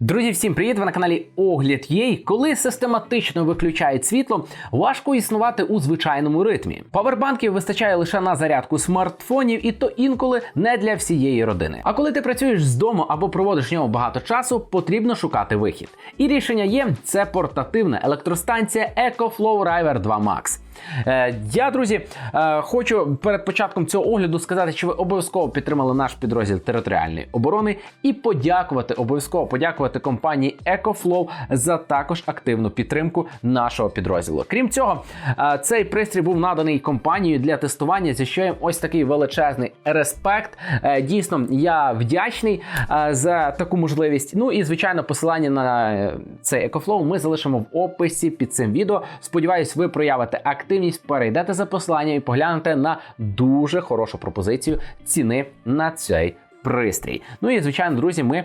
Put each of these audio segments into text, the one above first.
Друзі, всім привіт! Ви на каналі Огляд Єй. Коли систематично виключають світло, важко існувати у звичайному ритмі. Павербанків вистачає лише на зарядку смартфонів, і то інколи не для всієї родини. А коли ти працюєш з дому або проводиш в ньому багато часу, потрібно шукати вихід. І рішення є: це портативна електростанція EcoFlow River 2 Max. Е, Я, друзі, е, хочу перед початком цього огляду сказати, що ви обов'язково підтримали наш підрозділ територіальної оборони і подякувати обов'язково подякувати компанії EcoFlow за також активну підтримку нашого підрозділу. Крім цього, е, цей пристрій був наданий компанією для тестування, за що їм ось такий величезний респект. Е, Дійсно, я вдячний е, за таку можливість. Ну і звичайно, посилання на цей EcoFlow ми залишимо в описі під цим відео. Сподіваюсь, ви проявите активність, перейдете за посиланням і поглянете на дуже хорошу пропозицію ціни на цей пристрій. Ну і звичайно, друзі, ми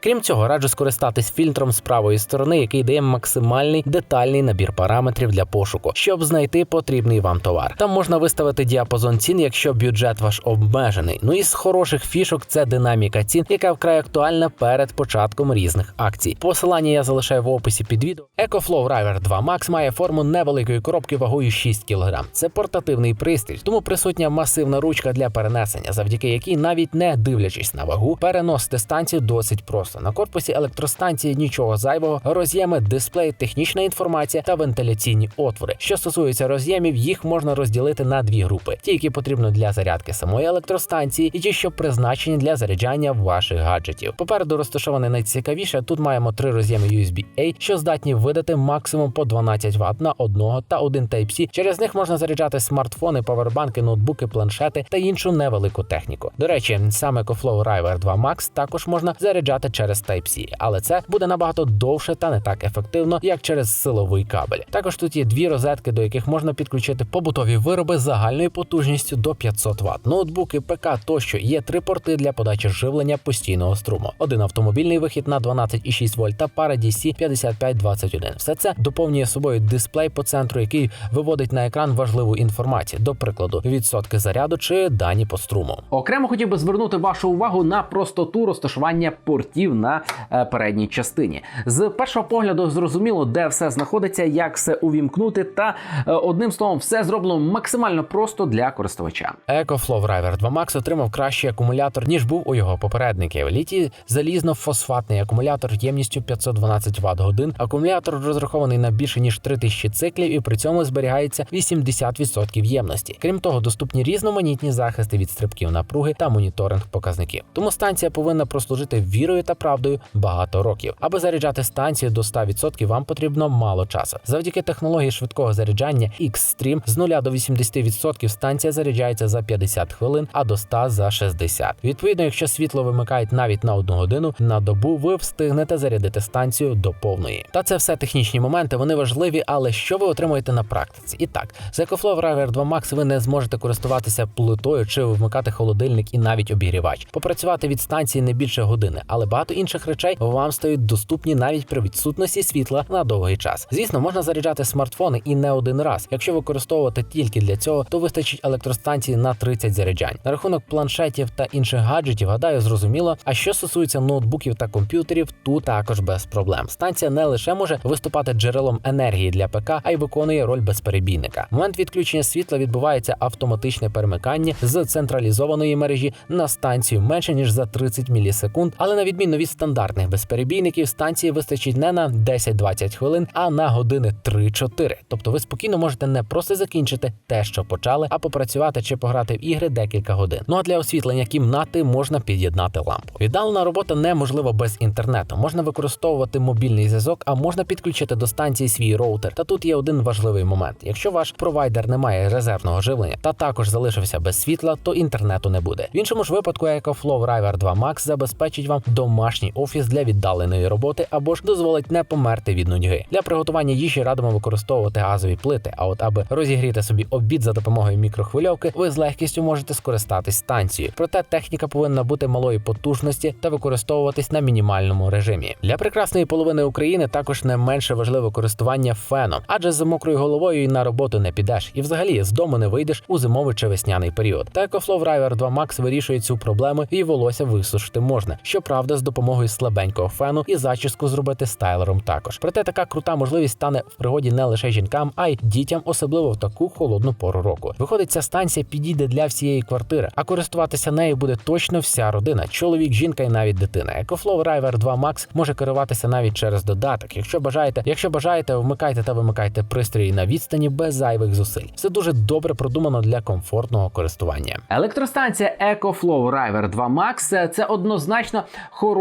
Крім цього, раджу скористатись фільтром з правої сторони, який дає максимальний детальний набір параметрів для пошуку, щоб знайти потрібний вам товар. Там можна виставити діапазон цін, якщо бюджет ваш обмежений. Ну і з хороших фішок це динаміка цін, яка вкрай актуальна перед початком різних акцій. Посилання я залишаю в описі під відео. EcoFlow River 2 Max має форму невеликої коробки вагою 6 кг. Це портативний пристрій, тому присутня масивна ручка для перенесення, завдяки якій, навіть не дивлячись на вагу, переносити станцію досить просто. На корпусі електростанції нічого зайвого, роз'єми, дисплей, технічна інформація та вентиляційні отвори. Що стосується роз'ємів, їх можна розділити на дві групи: ті, які потрібно для зарядки самої електростанції, і ті, що призначені для заряджання ваших гаджетів. Попереду розташоване найцікавіше. Тут маємо три роз'єми USB-A, що здатні видати максимум по 12 Вт на одного та один Type-C. Через них можна заряджати смартфони, павербанки, ноутбуки, планшети та іншу невелику техніку. До речі, саме EcoFlow River 2 Max також можна заряджати через Type-C, але це буде набагато довше та не так ефективно, як через силовий кабель. Також тут є дві розетки, до яких можна підключити побутові вироби загальною потужністю до 500 Вт. Ноутбуки, ПК тощо є три порти для подачі живлення постійного струму. Один автомобільний вихід на 12,6 вольт та пара DC 5521. Все це доповнює собою дисплей по центру, який виводить на екран важливу інформацію, до прикладу, відсотки заряду чи дані по струму. Окремо хотів би звернути вашу увагу на простоту розташування портів на е, передній частині. З першого погляду зрозуміло, де все знаходиться, як все увімкнути, та е, одним словом, все зроблено максимально просто для користувача. EcoFlow River 2 Max отримав кращий акумулятор, ніж був у його попередників. Літій залізно-фосфатний акумулятор ємністю 512 Вт годин. Акумулятор розрахований на більше ніж 3000 циклів і при цьому зберігається 80% ємності. Крім того, доступні різноманітні захисти від стрибків напруги та моніторинг показників. Тому станція повинна прослужити вірою та правдою багато років. Аби заряджати станцію до 100% вам потрібно мало часу. Завдяки технології швидкого заряджання X-Stream з 0 до 80% станція заряджається за 50 хвилин, а до 100 за 60. Відповідно, якщо світло вимикають навіть на одну годину на добу, ви встигнете зарядити станцію до повної. Та це все технічні моменти, вони важливі, але що ви отримуєте на практиці? І так, з EcoFlow River 2 Max ви не зможете користуватися плитою чи вмикати холодильник і навіть обігрівач. Попрацювати від станції не більше години, але багато інших речей вам стають доступні навіть при відсутності світла на довгий час. Звісно, можна заряджати смартфони і не один раз. Якщо використовувати тільки для цього, то вистачить електростанції на 30 заряджань. На рахунок планшетів та інших гаджетів, гадаю, зрозуміло. А що стосується ноутбуків та комп'ютерів, тут також без проблем. Станція не лише може виступати джерелом енергії для ПК, а й виконує роль безперебійника. В момент відключення світла відбувається автоматичне перемикання з централізованої мережі на станцію менше ніж за 30 мілісекунд, але на відміну від стандартних безперебійників, станції вистачить не на 10-20 хвилин, а на години 3-4. Тобто ви спокійно можете не просто закінчити те, що почали, а попрацювати чи пограти в ігри декілька годин. Ну а для освітлення кімнати можна під'єднати лампу. Віддалена робота неможлива без інтернету. Можна використовувати мобільний зв'язок, а можна підключити до станції свій роутер. Та тут є один важливий момент: якщо ваш провайдер не має резервного живлення та також залишився без світла, то інтернету не буде. В іншому ж випадку EcoFlow River 2 Max забезпечить вам домашнє домашній офіс для віддаленої роботи або ж дозволить не померти від нудьги. Для приготування їжі радимо використовувати газові плити. А от аби розігріти собі обід за допомогою мікрохвильовки, ви з легкістю можете скористатись станцією. Проте техніка повинна бути малої потужності та використовуватись на мінімальному режимі. Для прекрасної половини України також не менше важливе користування феном, адже з мокрою головою і на роботу не підеш, і взагалі з дому не вийдеш у зимовий чи весняний період. Та EcoFlow River 2 Max вирішує цю проблему і волосся висушити можна. Щоправда, з допомогою слабенького фену і зачіску зробити стайлером також. Проте така крута можливість стане в пригоді не лише жінкам, а й дітям, особливо в таку холодну пору року. Виходить, ця станція підійде для всієї квартири, а користуватися нею буде точно вся родина: чоловік, жінка і навіть дитина. EcoFlow River 2 Max може керуватися навіть через додаток. Якщо бажаєте, якщо бажаєте, вмикайте та вимикайте пристрої на відстані без зайвих зусиль. Все дуже добре продумано для комфортного користування. Електростанція EcoFlow River 2 Max – це однозначно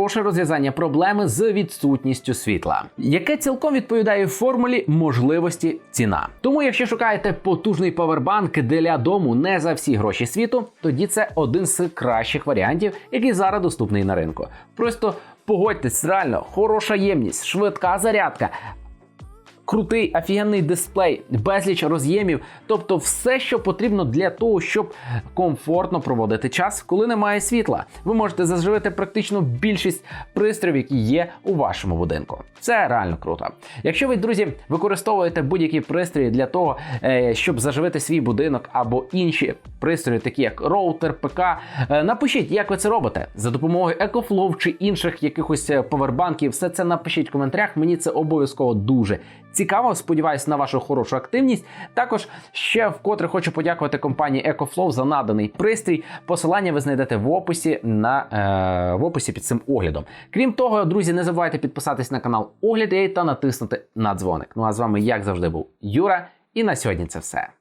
хороше розв'язання проблеми з відсутністю світла, яке цілком відповідає формулі можливості ціна. Тому, якщо шукаєте потужний павербанк для дому не за всі гроші світу, тоді це один з кращих варіантів, який зараз доступний на ринку. Просто погодьтесь, реально хороша ємність, швидка зарядка. Крутий офігенний дисплей, безліч роз'ємів, тобто все, що потрібно для того, щоб комфортно проводити час, коли немає світла. Ви можете заживити практично більшість пристроїв, які є у вашому будинку. Це реально круто. Якщо ви, друзі, використовуєте будь-які пристрої для того, е, щоб заживити свій будинок або інші пристрої, такі як роутер, ПК, е, напишіть, як ви це робите за допомогою EcoFlow чи інших якихось е, павербанків. Все це напишіть в коментарях. Мені це обов'язково дуже цікаво. Сподіваюсь на вашу хорошу активність. Також ще вкотре хочу подякувати компанії EcoFlow за наданий пристрій. Посилання ви знайдете в описі на е, в описі під цим оглядом. Крім того, друзі, не забувайте підписатись на канал Огляд та натиснути на дзвоник. Ну а з вами, як завжди, був Юра. І на сьогодні це все.